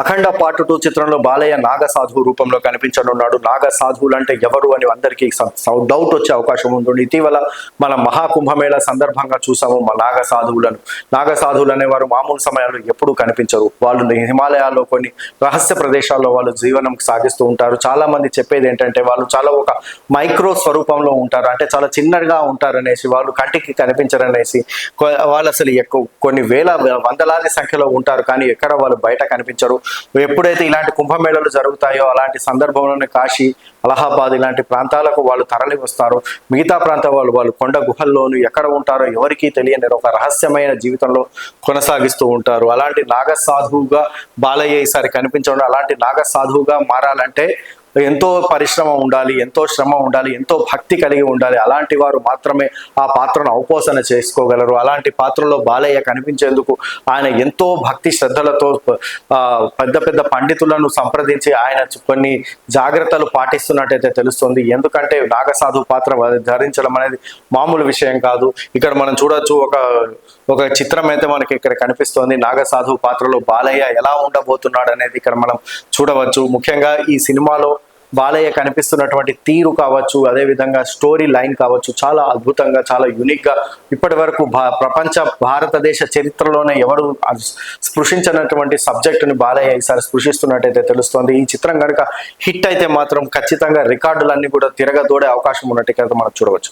అఖండ part two చిత్రంలో బాలయ్య నాగ సాధువు రూపంలో కనిపించనున్నాడు. నాగ సాధువులు అంటే ఎవరు అని అందరికీ డౌట్ వచ్చే అవకాశం ఉంటుంది. ఇటీవల మన మహాకుంభమేళ సందర్భంగా చూసాము మా నాగ సాధువులను నాగ సాధువులు అనేవారు మామూలు సమయాల్లో ఎప్పుడూ కనిపించరు. వాళ్ళు హిమాలయాల్లో కొన్ని రహస్య ప్రదేశాల్లో వాళ్ళు జీవనం సాగిస్తూ ఉంటారు. చాలా మంది చెప్పేది ఏంటంటే వాళ్ళు చాలా ఒక మైక్రో స్వరూపంలో ఉంటారు. అంటే చాలా చిన్నగా ఉంటారనేసి వాళ్ళు కంటికి కనిపించరనేసి వాళ్ళు అసలు ఎక్కువ కొన్ని వేల వందలాది సంఖ్యలో ఉంటారు. కానీ ఎక్కడ వాళ్ళు బయట కనిపించరు. ఎప్పుడైతే ఇలాంటి కుంభమేళలు జరుగుతాయో అలాంటి సందర్భంలోనే కాశీ అలహాబాద్ ఇలాంటి ప్రాంతాలకు వాళ్ళు తరలి వస్తారు మిగతా ప్రాంతం వాళ్ళు వాళ్ళు కొండ గుహల్లోను ఎక్కడ ఉంటారో ఎవరికీ తెలియని ఒక రహస్యమైన జీవితంలో కొనసాగిస్తూ ఉంటారు. అలాంటి నాగ సాధువుగా బాలయ్య ఈసారి కనిపించడం అలాంటి నాగ సాధువుగా మారాలంటే ఎంతో పరిశ్రమ ఉండాలి ఎంతో శ్రమ ఉండాలి ఎంతో భక్తి కలిగి ఉండాలి. అలాంటి వారు మాత్రమే ఆ పాత్రను ఔపోసన చేసుకోగలరు. అలాంటి పాత్రలో బాలయ్య కనిపించేందుకు ఆయన ఎంతో భక్తి శ్రద్ధలతో ఆ, పెద్ద పెద్ద పండితులను సంప్రదించి ఆయన కొన్ని జాగ్రత్తలు పాటిస్తున్నట్టయితే తెలుస్తుంది. ఎందుకంటే నాగసాధు పాత్ర ధరించడం అనేది మామూలు విషయం కాదు. ఇక్కడ మనం చూడొచ్చు ఒక ఒక చిత్రం అయితే మనకి ఇక్కడ కనిపిస్తోంది. నాగసాధు పాత్రలో బాలయ్య ఎలా ఉండబోతున్నాడు అనేది ఇక్కడ మనం చూడవచ్చు. ముఖ్యంగా ఈ సినిమాలో బాలయ్య కనిపిస్తున్నటువంటి తీరు కావచ్చు అదే విధంగా స్టోరీ లైన్ కావచ్చు చాలా అద్భుతంగా చాలా యూనిక్గా ఇప్పటి వరకు భా ప్రపంచ భారతదేశ చరిత్రలోనే ఎవరు స్పృశించినటువంటి సబ్జెక్టుని బాలయ్య ఈసారి స్పృశిస్తున్నట్టయితే తెలుస్తోంది. ఈ చిత్రం కనుక హిట్ అయితే మాత్రం ఖచ్చితంగా రికార్డులన్నీ కూడా తిరగదోడే అవకాశం ఉన్నట్టు మనం చూడవచ్చు.